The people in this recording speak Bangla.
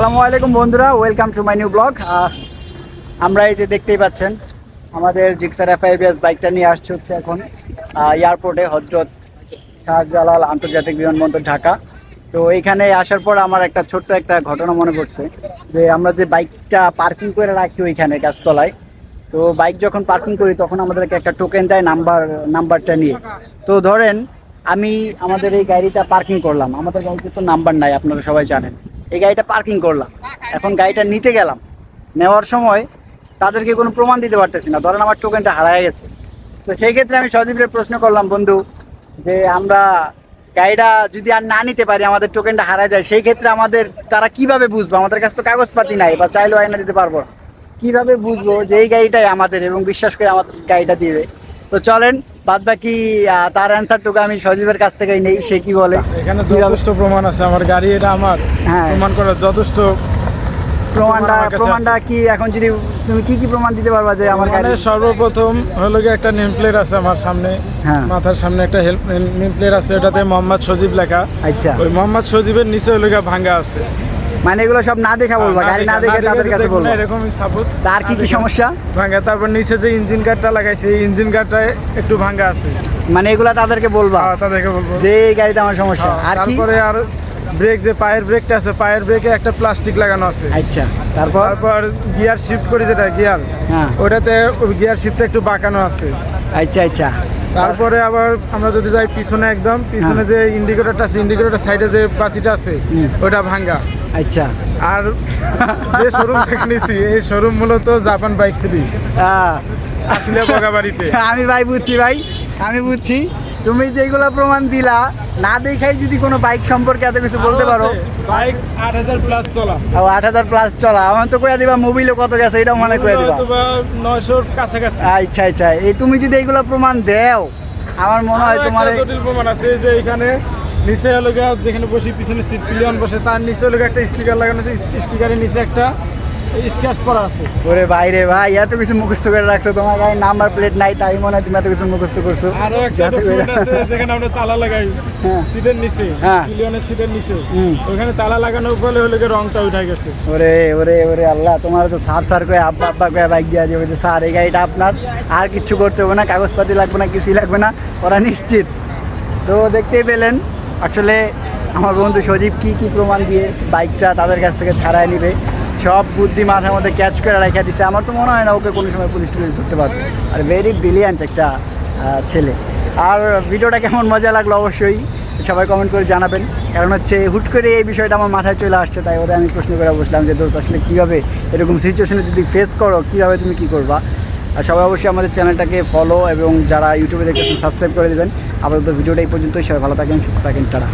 আসসালামু আলাইকুম বন্ধুরা welcome to my new blog আমরা এই যে দেখতেই পাচ্ছেন, আমাদের জিক্সার এফআইবিএস বাইকটা নিয়ে আসছে হচ্ছে এখন এয়ারপোর্টে হজরত শাহজালাল আন্তর্জাতিক বিমানবন্দর ঢাকা। তো এইখানে আসার পর আমার একটা ছোট্ট একটা ঘটনা মনে পড়ছে, যে আমরা যে বাইকটা পার্কিং করে রাখি ওইখানে গাছতলায়, তো বাইক যখন পার্কিং করি তখন আমাদেরকে একটা টোকেন দেয় নাম্বার নাম্বারটা নিয়ে। তো ধরেন, আমি আমাদের এই গাড়িটা পার্কিং করলাম, আমাদের গাড়িতে তো নাম্বার নাই, আপনারা সবাই জানেন। এই গাড়িটা পার্কিং করলাম। এখন গাড়িটা নিতে গেলাম। নেওয়ার সময় তাদেরকে কোনো প্রমাণ দিতে পারতেছি না। ধরেন আমার টোকেনটা হারায় গেছে। তো সেই ক্ষেত্রে আমি সজীবের প্রশ্ন করলাম, বন্ধু, যে আমরা গাড়িটা যদি আর না নিতে পারি, আমাদের টোকেনটা হারায় যায়, সেই ক্ষেত্রে আমাদের তারা কীভাবে বুঝব? আমাদের কাছে তো কাগজপাতি নাই বা চাইলেও আয়না দিতে পারব না। কীভাবে বুঝব যে এই গাড়িটাই আমাদের এবং বিশ্বাস করে আমাদের গাড়িটা দিবে? তো চলেন বাদ বাকি তার অ্যান্সারটুকু আমি সজীবের কাছ থেকেই নেই সে কি বলে? এখানে যথেষ্ট প্রমাণ আছে আমার গাড়ি এটা আমার। হ্যাঁ। প্রমাণ করার যথেষ্ট প্রমাণটা প্রমাণটা কি এখন যদি তুমি কি কি প্রমাণ দিতে পারবা যে আমার গাড়ি মানে সর্বপ্রথম হলো গিয়ে একটা নেম প্লেট আছে আমার সামনে। হ্যাঁ। মাথার সামনে একটা হেল্প নেম প্লেট আছে ওটাতে মোহাম্মদ সজীব লেখা। আচ্ছা। ওই মোহাম্মদ সজীবের নিচে হলো ভাঙ্গা আছে। মানে এগুলো সব না দেখা বলবা গাড়ি না দেখে তাদের কাছে বলবা। এরকমই সাপোজ তার কি কি সমস্যা? ভাঙ্গা তারপর নিচে যে ইঞ্জিন কার্ডটা লাগাইছে এই ইঞ্জিন কার্ডটা একটু ভাঙ্গা আছে। মানে এগুলা তাদেরকে বলবা আহ, তাদেরকে বলব। যে এই গাড়িতে আমার সমস্যা। হ্যাঁ, আর কি? তারপরে আর ব্রেক যে পায়ের ব্রেকটা আছে পায়ের ব্রেকে একটা প্লাস্টিক লাগানো আছে। আচ্ছা তারপর? তারপর গিয়ার শিফট করি যেটা গিয়ার হ্যাঁ। ওটাতে গিয়ার শিফটটা একটু বাঁকানো আছে। আচ্ছা আচ্ছা। তারপরে আবার আমরা যদি যাই পিছনে একদম পিছনে যে ইন্ডিকেটরটা আছে ইন্ডিকেটরটা সাইডে যে পাতিটা আছে। ওটা ভাঙ্গা। আচ্ছা। আর যে শোরুম থেকে নিছি এই শোরুম মূলত জাপান বাইক সিটি আসলে বগাবাড়িতে। আমি ভাই বুঝছি ভাই আমি বুঝছি। তুমি যেগুলো প্রমাণ দিলা না দেখাই যদি কোনো বাইক সম্পর্কে এত কিছু বলতে পারো। বাইক আট হাজার প্লাস চলা। ও আট হাজার প্লাস চলা। আমার তো কইয়া দিবা মোবিলও কত গেছে এটাও মনে করে দিবা। নয়শোর কাছাকাছি। আচ্ছা আচ্ছা। এই তুমি যদি এইগুলো প্রমাণ দেও আমার মনে হয় তোমার জটিল প্রমাণ আছে যে এখানে নিচে হলো যেখানে বসি পিছনে সিট পিলিয়ন বসে তার নিচে হলো একটা স্টিকার লাগানো আছে স্টিকারের নিচে একটা স্ক্যাচ করা আছে। ওরে ভাইরে ভাই এত কিছু মুখস্থ করে রাখছো তোমার গাড়ির নাম্বার প্লেট নাই তাই মনে হয় তুমি এত কিছু মুখস্থ করছ। আরও একটা ডকুমেন্ট আছে যেখানে আমরা তালা লাগাই হ্যাঁ। সিটের নিচে হ্যাঁ। পিলিয়নের সিটের নিচে। ওখানে তালা লাগানোর ফলে হলো গিয়ে রংটা উঠে গেছে। ওরে ওরে ওরে আল্লাহ তোমার তো সার সার করে আব্বা আব্বা করে বাইক দিয়ে যাবে স্যার এই গাড়িটা আপনার আর কিছু করতে হবে না কাগজপাতি লাগবে না কিছুই লাগবে না ওরা নিশ্চিত। তো দেখতেই পেলেন আসলে আমার বন্ধু সজীব কি কি প্রমাণ দিয়ে বাইকটা তাদের কাছ থেকে ছাড়াই নিবে। সব বুদ্ধি মাথার মধ্যে ক্যাচ করে রেখে দিছে। আমার তো মনে হয় না ওকে কোনো সময় পুলিশ টুলিশ ধরতে পারবে। আর ভেরি ব্রিলিয়ান্ট একটা ছেলে। আর ভিডিওটা কেমন মজা লাগল অবশ্যই সবাই কমেন্ট করে জানাবেন। কারণ হচ্ছে হুট করে এই বিষয়টা আমার মাথায় চলে আসছে, তাই ওদের আমি প্রশ্ন করে বসলাম যে, দোস্ত, আসলে কীভাবে এরকম সিচুয়েশনে যদি ফেস করো, কীভাবে তুমি কী করবা? আর সবাই অবশ্যই আমাদের চ্যানেলটাকে ফলো এবং যারা ইউটিউবে দেখতেছেন সাবস্ক্রাইব করে দেবেন। আপাতত ভিডিওটা এই পর্যন্তই। সবাই ভালো থাকেন, সুস্থ থাকেন তারা